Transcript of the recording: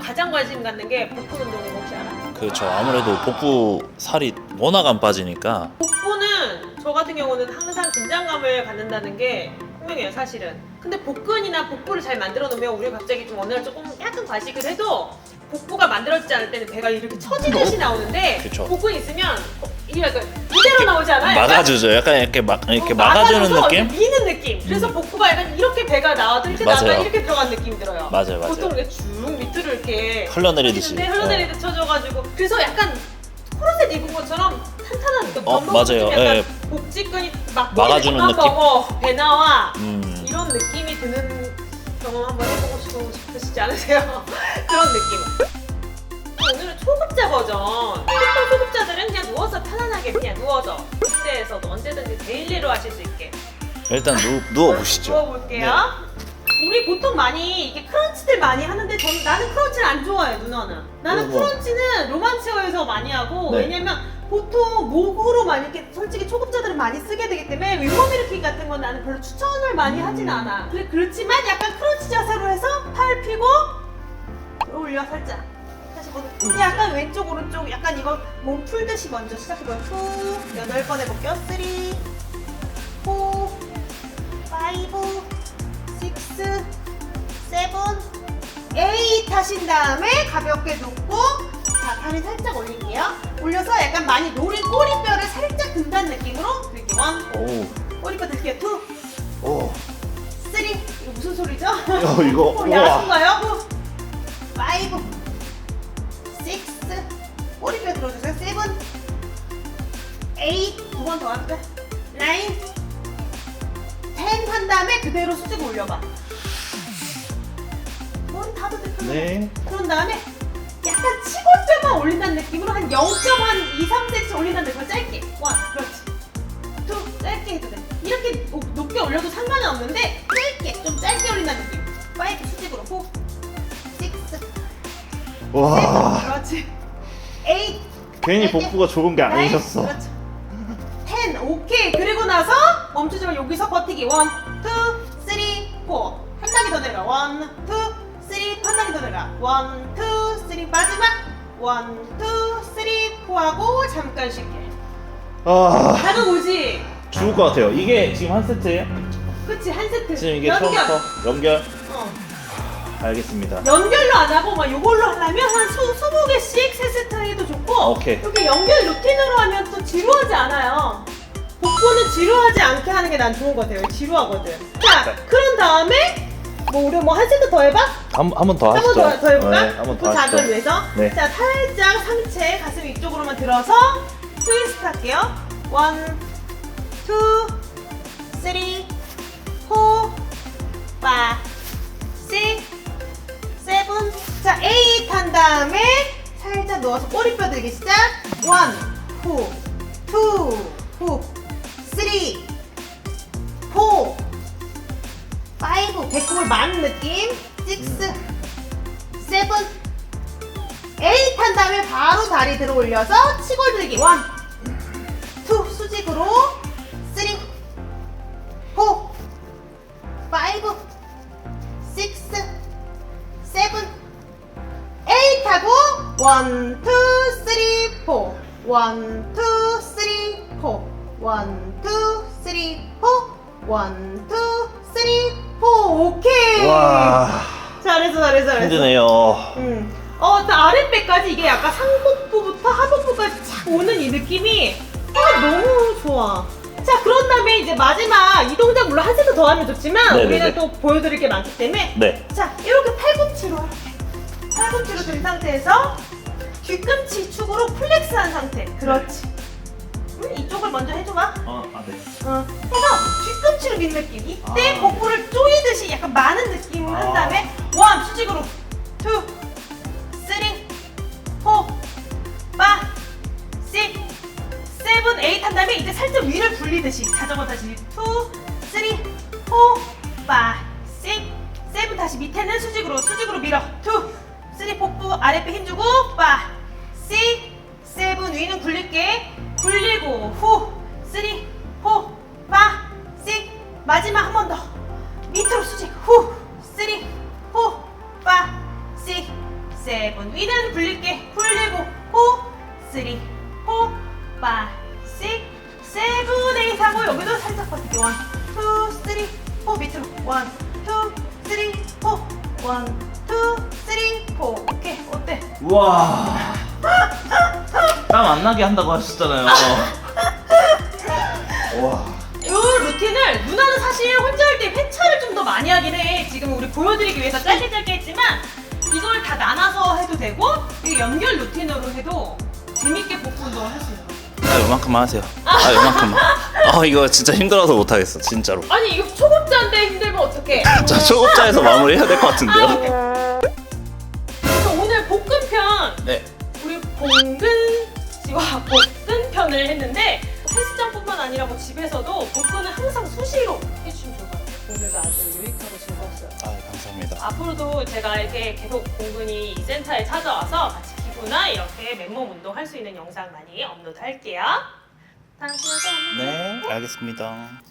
가장 관심 갖는 게 복부 운동인 거 혹시 알아? 그렇죠. 아무래도 복부 살이 워낙 안 빠지니까 복부는 저 같은 경우는 항상 긴장감을 갖는다는 게 분명해요 사실은 근데 복근이나 복부를 잘 만들어 놓으면 우리가 갑자기 좀 어느 날 조금 약간 과식을 해도 복부가 만들어지지 않을 때는 배가 이렇게 처지듯이 나오는데 그쵸. 복근 있으면 이게 약간 이대로 나오지 않아요? 약간 막아주죠. 약간 이렇게 막 이렇게 어, 막아주는 막아줘서 느낌? 미는 느낌. 그래서 음. 복부가 약간 이렇게 배가 나와도 이렇게 나가 맞아요. 이렇게 들어간 느낌 들어요. 맞아요, 맞아요. 보통 이렇게 쭉 밑으로 이렇게 흘러내리듯이. 네, 흘러내리듯 쳐져가지고 그래서 약간 코르셋 입은 것처럼 탄탄한 느낌. 어, 밥 먹을 때 맞아요. 약간 예. 복직근이 막 막아주는 밥 느낌? 먹어 배 나와 음. 이런 느낌이 드는 경험 한번 해보고 싶- 싶으시지 않으세요? 그런 느낌. 버전. 보통 초급자들은 그냥 누워서 편안하게 그냥 누워서 침대에서도 언제든지 데일리로 하실 수 있게 일단 누, 누워 보시죠. 누워볼게요. 우리 보통 많이 이게 크런치들 많이 하는데 저는 나는 크런치를 안 좋아해 누나는. 나는 어머. 크런치는 로만체어에서 많이 하고 네. 왜냐면 보통 목으로 많이 이렇게 솔직히 초급자들은 많이 쓰게 되기 때문에 윗몸 일으키기 같은 건 나는 별로 추천을 많이 음. 하진 않아. 그래 그렇지만 약간 크런치 자세로 해서 팔 펴고 올려 살짝. 뭐 약간 왼쪽 오른쪽 약간 이거 몸 풀듯이 먼저 시작해봐요. 후 여덟 번 해볼게요. 쓰리, 포, 파이브, 식스, 세븐, 에잇 하신 다음에 가볍게 놓고 자 다리 살짝 올릴게요. 올려서 약간 많이 노린 꼬리뼈를 살짝 든다는 느낌으로 들게요. 원, 오. 꼬리뼈 들게요. 투, 오. 쓰리. 이거 무슨 소리죠? 어, 이거 어, 야수인가요? 들어주세요. 세븐, 에잇. 두번 더 할게요. 나인, 텐한 다음에 그대로 수직 올려봐. 머리 다도 대표. 네. 그런 다음에 약간 치고점만 올린다는 느낌으로 한 0.2, 3cm 올린다는 느낌으로 짧게. 원, 그렇지. 투, 짧게 해도 돼. 이렇게 높- 높게 올려도 상관은 없는데 짧게, 좀 짧게 올린다는 느낌. 파이브 수직으로. 포, 식스, 와. 세븐, 그렇지. 에잇, 괜히. 복부가 좋은 게 아니셨어. 그렇죠. 텐, 오케이. 그리고 나서 멈추지 마. 여기서 버티기. 원, 투, 쓰리, 포. 한 단계 더 내려가. 원, 투, 쓰리, 한 단계 더 내려가. 원, 투, 쓰리, 마지막. 원, 투, 쓰리, 포 하고 잠깐 쉴게. 아. 다는 오지? 죽을 것 같아요. 이게 지금 한 세트예요? 그치, 한 세트. 지금 이게 연결. 처음부터 연결. 어. 알겠습니다. 연결로 안 하고 막 이걸로 하려면 한 수, 20개씩 세 세트 해도 좋고 오케이. 이렇게 연결 루틴으로 하면 또 지루하지 않아요 복부는 지루하지 않게 하는 게 난 좋은 것 같아요 지루하거든 자 자. 그런 다음에 뭐 우리 뭐 한 세트 더 해봐? 한한 번 더 한 하시죠. 번더더 해볼까? 네, 한번 그더 작을 하시죠. 위해서 네. 자 살짝 상체 가슴 위쪽으로만 들어서 트위스트 할게요 원, 투, 쓰리, 포, 파, 식, 세븐 자 에잇 한 다음에 살짝 누워서 꼬리뼈 들기 시작. 원, 후, 투, 후, 쓰리, 포, 파이브 배꼽을 마는 느낌. 식스, 세븐, 에잇 한 다음에 바로 다리 들어 올려서 치골 들기. 원, 투 수직으로 원, 투, 쓰리, 포, 원, 투, 쓰리, 포, 원, 투, 쓰리, 포, 원, 투, 쓰리, 포, 오케이. 와. 잘했어, 잘했어, 잘했어. 힘드네요. 음. 어, 또 아랫배까지 이게 약간 상복부부터 하복부까지 착 오는 이 느낌이 아, 너무 좋아. 자, 그런 다음에 이제 마지막 이 동작 물론 한 세트 더 하면 좋지만 네네네. 우리는 또 보여드릴 게 많기 때문에 네. 자, 이렇게 팔꿈치로 팔꿈치로 든 상태에서 뒤꿈치 축으로 플렉스한 상태. 그렇지. 음, 이쪽을 먼저 해줘봐. 어, 아 네. 어, 해서 뒤꿈치로 민 느낌. 이때 아, 복부를 조이듯이 약간 많은 느낌을 한 아. 다음에 원 수직으로 투, 쓰리, 포, 파, 식, 세븐, 에잇 한 다음에 이제 살짝 위를 굴리듯이 자전거 다시 투, 쓰리, 포, 파, 식, 세븐 다시 밑에는 수직으로 수직으로 밀어 투, 쓰리 복부 아랫배 힘주고 파, 식, 세븐 위는 굴릴게. 굴리고 후, 쓰리, 포, 파, 식 마지막 한 번 더. 밑으로 수직 후, 쓰리, 포, 파, 식, 세븐 위는 굴릴게. 굴리고 호 쓰리 호 파, 식 세븐 에잇 하고. 여기도 살짝 버티기. 원, 투, 쓰리 포 밑으로. 원, 투, 쓰리 포 원, 우와. 땀 안 나게 한다고 하셨잖아요. 와. 이 루틴을 누나는 사실 혼자 할 때 회차를 좀 더 많이 하긴 해. 지금 우리 보여드리기 위해서 짧게 짧게 했지만 이걸 다 나눠서 해도 되고 이게 연결 루틴으로 해도 재밌게 복부 운동을 할 수 있는 거야. 아 요만큼만 하세요. 아 요만큼만. 아 이거 진짜 힘들어서 못 하겠어 진짜로. 아니 이거 초급자인데 힘들면 어떡해? 자 초급자에서 마무리해야 될것 아, 같은데요. 네. 우리 봉근지와 복근편을 했는데 헬스장뿐만 아니라 뭐 집에서도 복근은 항상 수시로 해주시면 좋을 것 같아요. 오늘도 아주 유익하고 즐거웠어요. 아 감사합니다. 앞으로도 제가 이렇게 계속 공군이 이 센터에 찾아와서 같이 기구나 이렇게 맨몸 운동 할 수 있는 영상 많이 업로드 할게요. 다음 시간에 또 만나요. 네 알겠습니다.